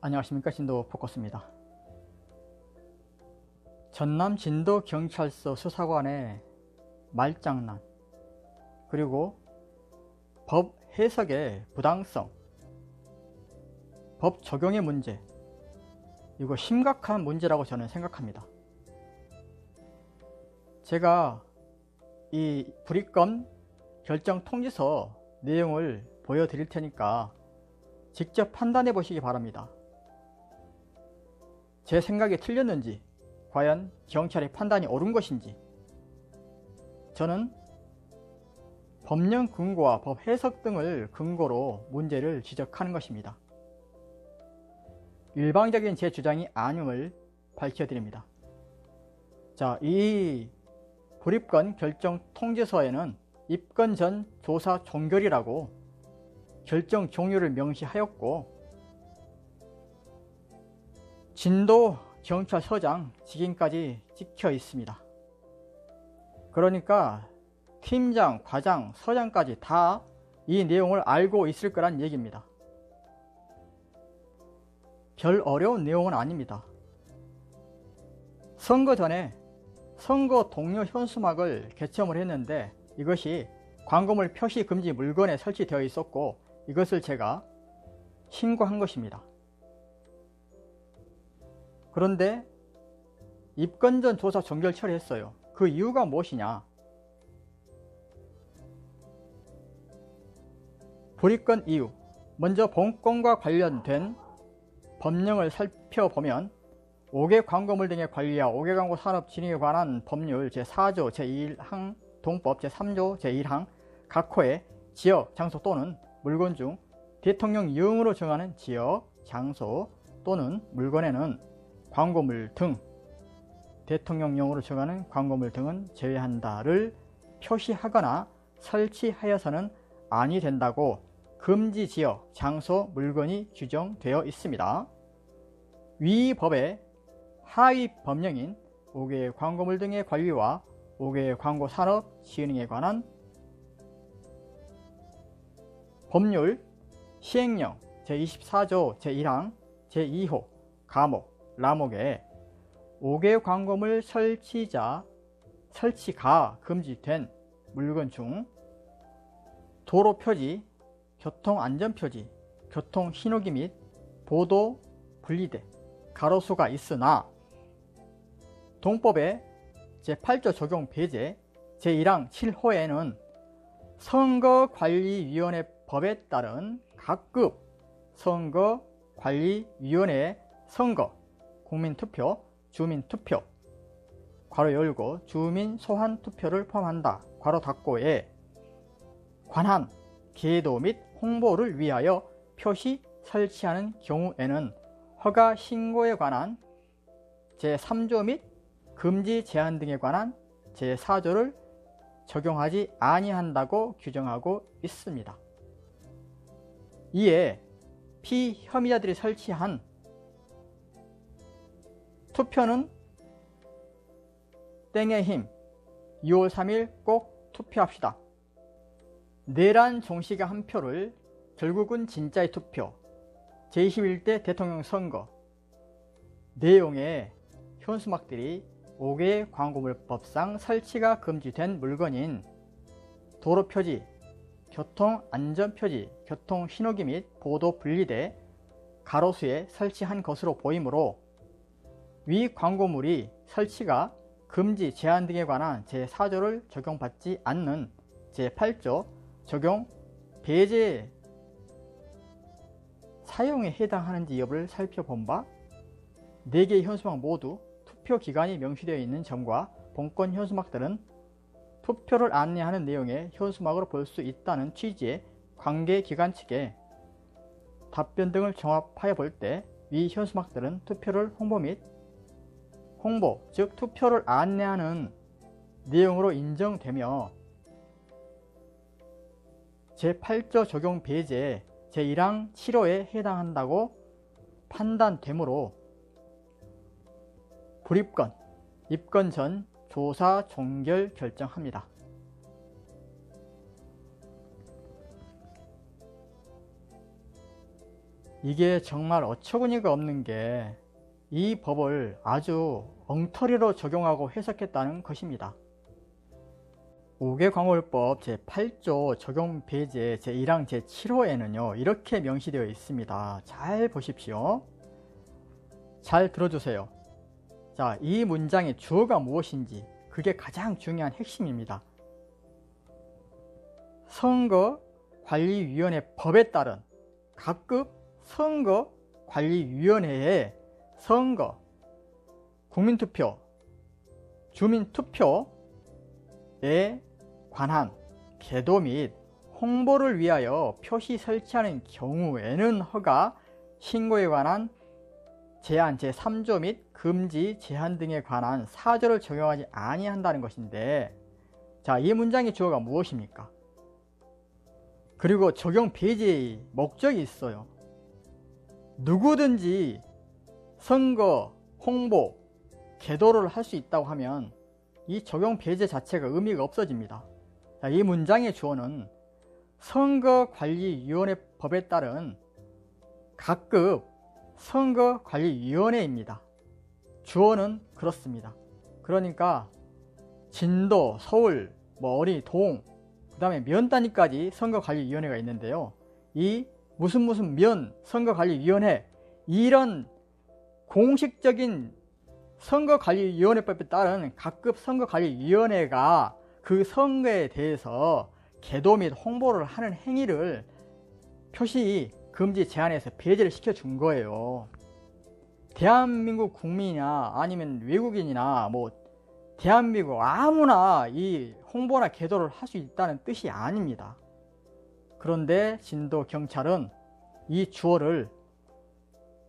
안녕하십니까 진도 포커스입니다. 전남 진도 경찰서 수사관의 말장난 그리고 법 해석의 부당성 법 적용의 문제 이거 심각한 문제라고 저는 생각합니다. 제가 이 불입건 결정 통지서 내용을 보여드릴 테니까 직접 판단해 보시기 바랍니다. 제 생각이 틀렸는지 과연 경찰의 판단이 옳은 것인지 저는 법령 근거와 법 해석 등을 근거로 문제를 지적하는 것입니다. 일방적인 제 주장이 아님을 밝혀드립니다. 자, 이 불입건 결정 통지서에는 입건 전 조사 종결이라고 결정 종료를 명시하였고 진도 경찰서장 직인까지 찍혀 있습니다. 그러니까 팀장, 과장, 서장까지 다 이 내용을 알고 있을 거란 얘기입니다. 별 어려운 내용은 아닙니다. 선거 전에 선거 동료 현수막을 개첨을 했는데 이것이 광고물 표시 금지 물건에 설치되어 있었고 이것을 제가 신고한 것입니다. 그런데 입건 전 조사 종결 처리했어요. 그 이유가 무엇이냐? 불입건 이유 먼저 본건과 관련된 법령을 살펴보면 5개 광고물 등의 관리와 5개 광고 산업 진행에 관한 법률 제4조 제1항 동법 제3조 제1항 각 호의 지역, 장소 또는 물건 중 대통령령으로 정하는 지역, 장소 또는 물건에는 광고물 등 대통령령으로 정하는 광고물 등은 제외한다를 표시하거나 설치하여서는 아니 된다고 금지 지역, 장소, 물건이 규정되어 있습니다. 위 법의 하위 법령인 5개의 광고물 등의 관리와 5개의 광고 산업 시행에 관한 법률 시행령 제24조 제1항 제2호 가목 라목에 5개 광고물 설치자 설치가 금지된 물건 중 도로 표지, 교통 안전 표지, 교통 신호기 및 보도 분리대, 가로수가 있으나 동법의 제8조 적용 배제 제1항 7호에는 선거관리위원회 법에 따른 각급 선거관리위원회 선거, 국민투표, 주민투표, 괄호 열고 주민 소환 투표를 포함한다. 괄호 닫고에 관한 계도 및 홍보를 위하여 표시 설치하는 경우에는 허가 신고에 관한 제3조 및 금지 제한 등에 관한 제4조를 적용하지 아니한다고 규정하고 있습니다. 이에 피혐의자들이 설치한 투표는 땡의 힘 2월 3일 꼭 투표합시다. 내란 종식의 한 표를 결국은 진짜의 투표 제21대 대통령 선거 내용의 현수막들이 5개의 광고물법상 설치가 금지된 물건인 도로 표지, 교통 안전 표지, 교통 신호기 및 보도 분리대, 가로수에 설치한 것으로 보이므로 위 광고물이 설치가 금지 제한 등에 관한 제4조를 적용받지 않는 제8조 적용 배제 사용에 해당하는지 여부를 살펴본 바 4개의 현수막 모두 투표 기간이 명시되어 있는 점과 본권 현수막들은 투표를 안내하는 내용의 현수막으로 볼 수 있다는 취지의 관계기관 측에 답변 등을 종합하여 볼 때 위 현수막들은 투표를 홍보 및 홍보, 즉 투표를 안내하는 내용으로 인정되며 제8조 적용 배제 제1항 7호에 해당한다고 판단되므로 불입건, 입건 전 조사 종결 결정합니다. 이게 정말 어처구니가 없는 게 이 법을 아주 엉터리로 적용하고 해석했다는 것입니다. 5개 광월법 제8조 적용 배제 제1항 제7호에는요 이렇게 명시되어 있습니다. 잘 보십시오. 잘 들어주세요. 자, 이 문장의 주어가 무엇인지 그게 가장 중요한 핵심입니다. 선거관리위원회 법에 따른 각급 선거관리위원회의 선거, 국민투표, 주민투표에 관한 개도 및 홍보를 위하여 표시 설치하는 경우에는 허가, 신고에 관한 제한 제3조 및 금지, 제한 등에 관한 사조를 적용하지 아니한다는 것인데 자, 이 문장의 주어가 무엇입니까? 그리고 적용 배제의 목적이 있어요. 누구든지 선거, 홍보, 개도를 할 수 있다고 하면 이 적용 배제 자체가 의미가 없어집니다. 자, 이 문장의 주어는 선거관리위원회 법에 따른 각급 선거관리위원회입니다. 주어는 그렇습니다. 그러니까 진도, 서울, 뭐 어린이, 동, 그 다음에 면 단위까지 선거관리위원회가 있는데요. 이 무슨 무슨 면 선거관리위원회 이런 공식적인 선거관리위원회법에 따른 각급 선거관리위원회가 그 선거에 대해서 개도 및 홍보를 하는 행위를 표시 금지 제한에서 배제를 시켜준 거예요. 대한민국 국민이나 아니면 외국인이나 뭐 대한민국 아무나 이 홍보나 개도를 할 수 있다는 뜻이 아닙니다. 그런데 진도 경찰은 이 주어를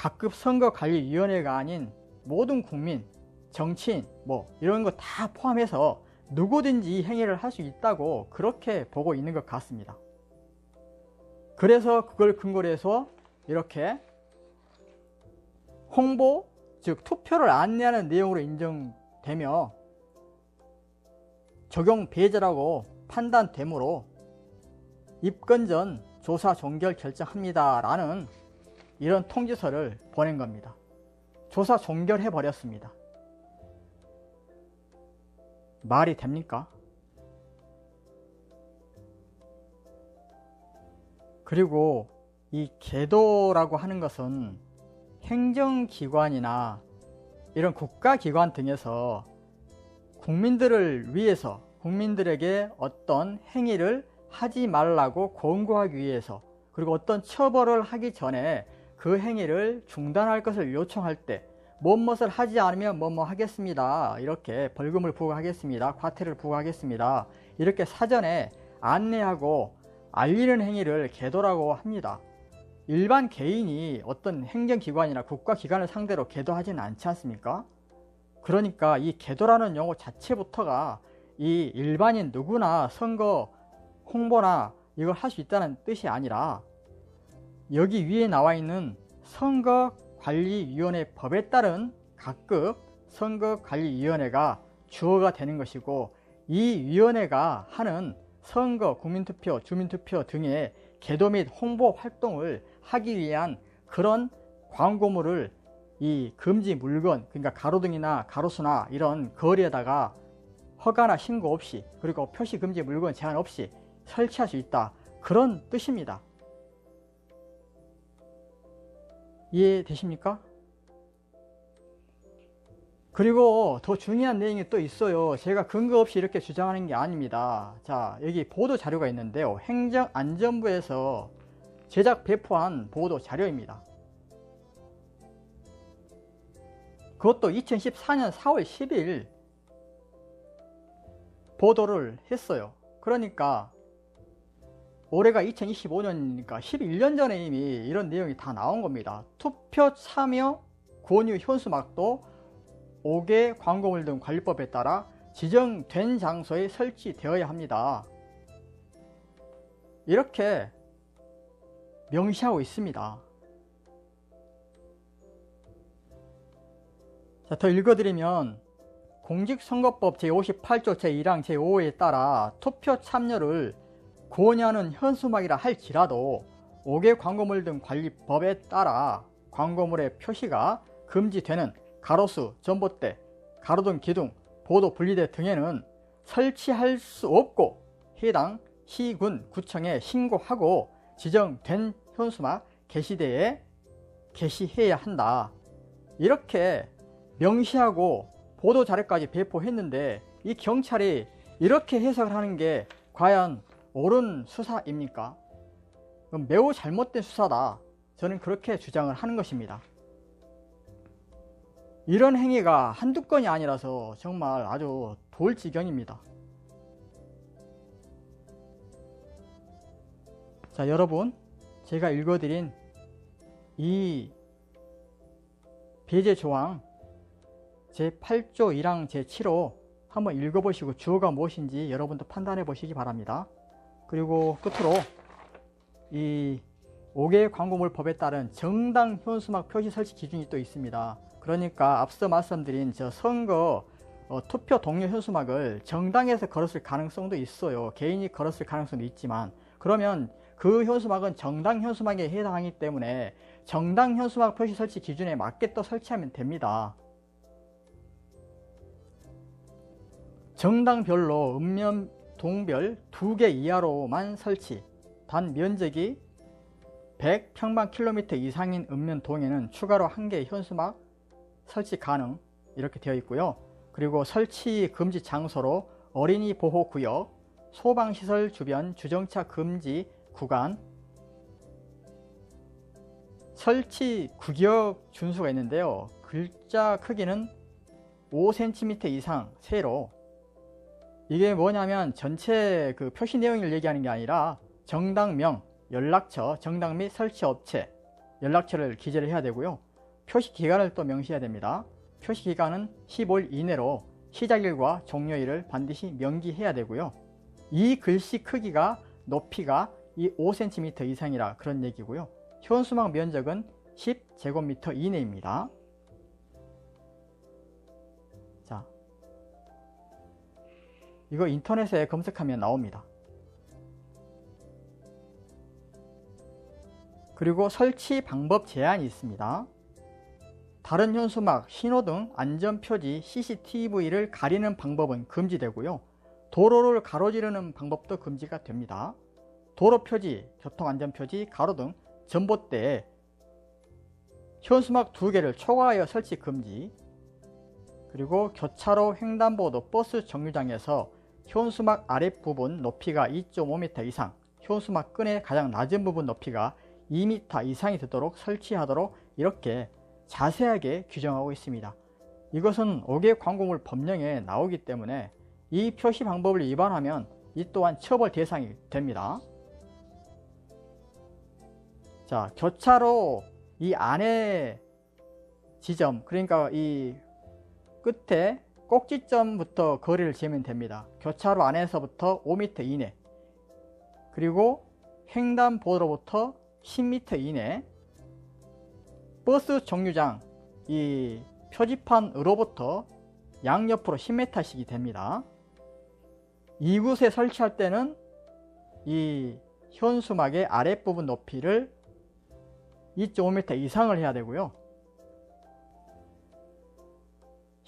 각급 선거관리위원회가 아닌 모든 국민, 정치인 뭐 이런 거 다 포함해서 누구든지 이 행위를 할 수 있다고 그렇게 보고 있는 것 같습니다. 그래서 그걸 근거로 해서 이렇게 홍보, 즉 투표를 안내하는 내용으로 인정되며 적용 배제라고 판단되므로 입건 전 조사 종결 결정합니다 라는 이런 통지서를 보낸 겁니다. 조사 종결해 버렸습니다. 말이 됩니까? 그리고 이 계도라고 하는 것은 행정기관이나 이런 국가기관 등에서 국민들을 위해서 국민들에게 어떤 행위를 하지 말라고 권고하기 위해서 그리고 어떤 처벌을 하기 전에 그 행위를 중단할 것을 요청할 때 무엇을 하지 않으면 뭐뭐 하겠습니다. 이렇게 벌금을 부과하겠습니다. 과태를 부과하겠습니다. 이렇게 사전에 안내하고 알리는 행위를 계도라고 합니다. 일반 개인이 어떤 행정기관이나 국가기관을 상대로 계도하지는 않지 않습니까? 그러니까 이 계도라는 용어 자체부터가 이 일반인 누구나 선거 홍보나 이걸 할 수 있다는 뜻이 아니라 여기 위에 나와 있는 선거관리위원회 법에 따른 각급 선거관리위원회가 주어가 되는 것이고 이 위원회가 하는 선거, 국민투표, 주민투표 등의 개도 및 홍보 활동을 하기 위한 그런 광고물을 이 금지 물건 그러니까 가로등이나 가로수나 이런 거리에다가 허가나 신고 없이 그리고 표시 금지 물건 제한 없이 설치할 수 있다. 그런 뜻입니다 이해되십니까? 그리고 더 중요한 내용이 또 있어요. 제가 근거 없이 이렇게 주장하는 게 아닙니다. 자 여기 보도 자료가 있는데요. 행정안전부에서 제작 배포한 보도 자료입니다. 그것도 2014년 4월 10일 보도를 했어요. 그러니까 올해가 2025년이니까 11년 전에 이미 이런 내용이 다 나온 겁니다. 투표 참여 권유 현수막도 5개 광고물 등 관리법에 따라 지정된 장소에 설치되어야 합니다. 이렇게 명시하고 있습니다. 자, 더 읽어드리면 공직선거법 제58조 제1항 제5호에 따라 투표 참여를 권유하는 현수막이라 할지라도 5개 광고물 등 관리법에 따라 광고물의 표시가 금지되는 가로수, 전봇대, 가로등, 기둥, 보도 분리대 등에는 설치할 수 없고 해당 시군 구청에 신고하고 지정된 현수막 게시대에 게시해야 한다. 이렇게 명시하고 보도 자료까지 배포했는데 이 경찰이 이렇게 해석을 하는 게 과연 옳은 수사입니까? 매우 잘못된 수사다. 저는 그렇게 주장을 하는 것입니다. 이런 행위가 한두 건이 아니라서 정말 아주 돌지경입니다. 자, 여러분, 제가 읽어드린 이 배제 조항 제8조 1항 제7호 한번 읽어보시고 주어가 무엇인지 여러분도 판단해 보시기 바랍니다. 그리고 끝으로 이 5개 광고물 법에 따른 정당 현수막 표시 설치 기준이 또 있습니다. 그러니까 앞서 말씀드린 저 선거 어, 투표 동료 현수막을 정당에서 걸었을 가능성도 있어요. 개인이 걸었을 가능성도 있지만 그러면 그 현수막은 정당 현수막에 해당하기 때문에 정당 현수막 표시 설치 기준에 맞게 또 설치하면 됩니다. 정당별로 읍면 동별 두개 이하로만 설치 단 면적이 100평방킬로미터 이상인 읍면동에는 추가로 한 개의 현수막 설치 가능 이렇게 되어 있고요. 그리고 설치 금지 장소로 어린이 보호구역, 소방시설 주변 주정차 금지 구간, 설치 구역 준수가 있는데요. 글자 크기는 5cm 이상 세로 이게 뭐냐면 전체 그 표시 내용을 얘기하는 게 아니라 정당명, 연락처, 정당 및 설치 업체, 연락처를 기재를 해야 되고요. 표시 기간을 또 명시해야 됩니다. 표시 기간은 15일 이내로 시작일과 종료일을 반드시 명기해야 되고요. 이 글씨 크기가 높이가 이 5cm 이상이라 그런 얘기고요. 현수막 면적은 10제곱미터 이내입니다. 이거 인터넷에 검색하면 나옵니다. 그리고 설치 방법 제한이 있습니다. 다른 현수막, 신호등, 안전표지, CCTV를 가리는 방법은 금지되고요. 도로를 가로지르는 방법도 금지가 됩니다. 도로표지, 교통안전표지, 가로등, 전봇대에 현수막 두 개를 초과하여 설치 금지 그리고 교차로 횡단보도 버스 정류장에서 현수막 아랫부분 높이가 2.5m 이상 현수막 끈의 가장 낮은 부분 높이가 2m 이상이 되도록 설치하도록 이렇게 자세하게 규정하고 있습니다. 이것은 5개 광고물 법령에 나오기 때문에 이 표시 방법을 위반하면 이 또한 처벌 대상이 됩니다. 자, 교차로 이 안에 지점, 그러니까 이 끝에 꼭지점부터 거리를 재면 됩니다. 교차로 안에서부터 5m 이내, 그리고 횡단보도로부터 10m 이내 버스 정류장 이 표지판으로부터 양옆으로 10m씩이 됩니다. 이곳에 설치할 때는 이 현수막의 아랫부분 높이를 2.5m 이상을 해야 되고요.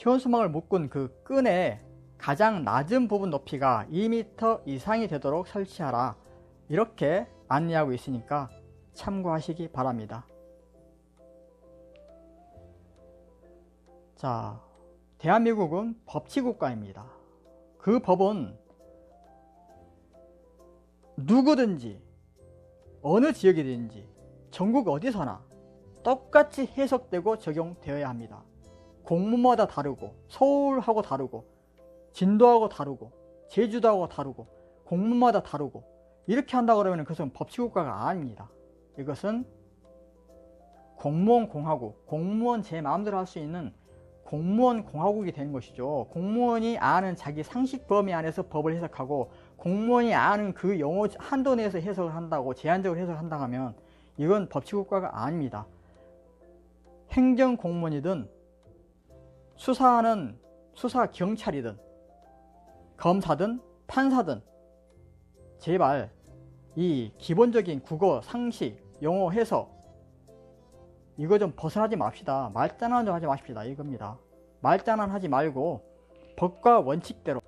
현수막을 묶은 그 끈의 가장 낮은 부분 높이가 2m 이상이 되도록 설치하라. 이렇게 안내하고 있으니까 참고하시기 바랍니다. 자, 대한민국은 법치국가입니다. 그 법은 누구든지 어느 지역이든지 전국 어디서나 똑같이 해석되고 적용되어야 합니다. 공무마다 다르고 서울하고 다르고 진도하고 다르고 제주도하고 다르고 공무마다 다르고 이렇게 한다 그러면 그것은 법치국가가 아닙니다. 이것은 공무원 공화국, 공무원 제 마음대로 할 수 있는 공무원 공화국이 되는 것이죠. 공무원이 아는 자기 상식 범위 안에서 법을 해석하고 공무원이 아는 그 영어 한도 내에서 해석을 한다고 제한적으로 해석한다 하면 이건 법치국가가 아닙니다. 행정 공무원이든 수사하는 수사 경찰이든 검사든 판사든 제발 이 기본적인 국어 상식, 영어 해석 이거 좀 벗어나지 맙시다. 말장난 좀 하지 마십시다. 이겁니다. 말장난 하지 말고 법과 원칙대로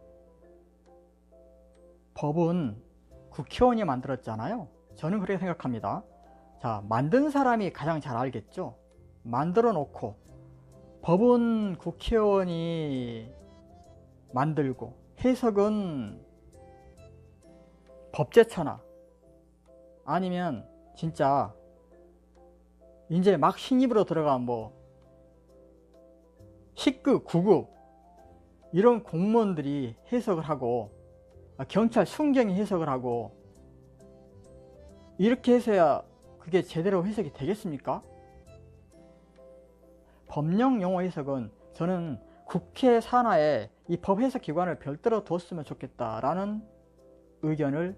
법은 국회의원이 만들었잖아요. 저는 그렇게 생각합니다. 자, 만든 사람이 가장 잘 알겠죠. 만들어 놓고 법은 국회의원이 만들고 해석은 법제처나 아니면 진짜 이제 막 신입으로 들어간 뭐 10급, 9급 이런 공무원들이 해석을 하고 아, 경찰 순경이 해석을 하고 이렇게 해서야 그게 제대로 해석이 되겠습니까? 법령 용어 해석은 저는 국회 산하에 이 법 해석 기관을 별도로 뒀으면 좋겠다라는 의견을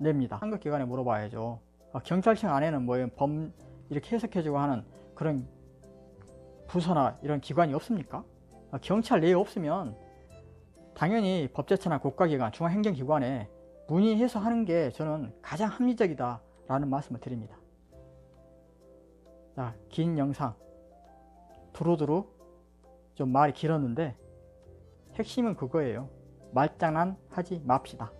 냅니다. 한국 기관에 물어봐야죠. 아, 경찰청 안에는 뭐 법 이렇게 해석해주고 하는 그런 부서나 이런 기관이 없습니까? 아, 경찰 내에 없으면 당연히 법제처나 국가기관, 중앙행정기관에 문의해서 하는 게 저는 가장 합리적이다 라는 말씀을 드립니다. 자, 긴 영상 두루두루 좀 말이 길었는데 핵심은 그거예요. 말장난 하지 맙시다.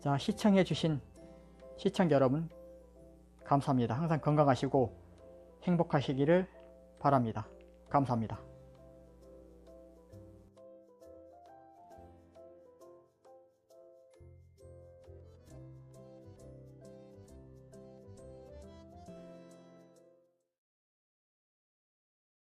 자, 시청해 주신 시청자 여러분 감사합니다. 항상 건강하시고 행복하시기를 바랍니다. 감사합니다.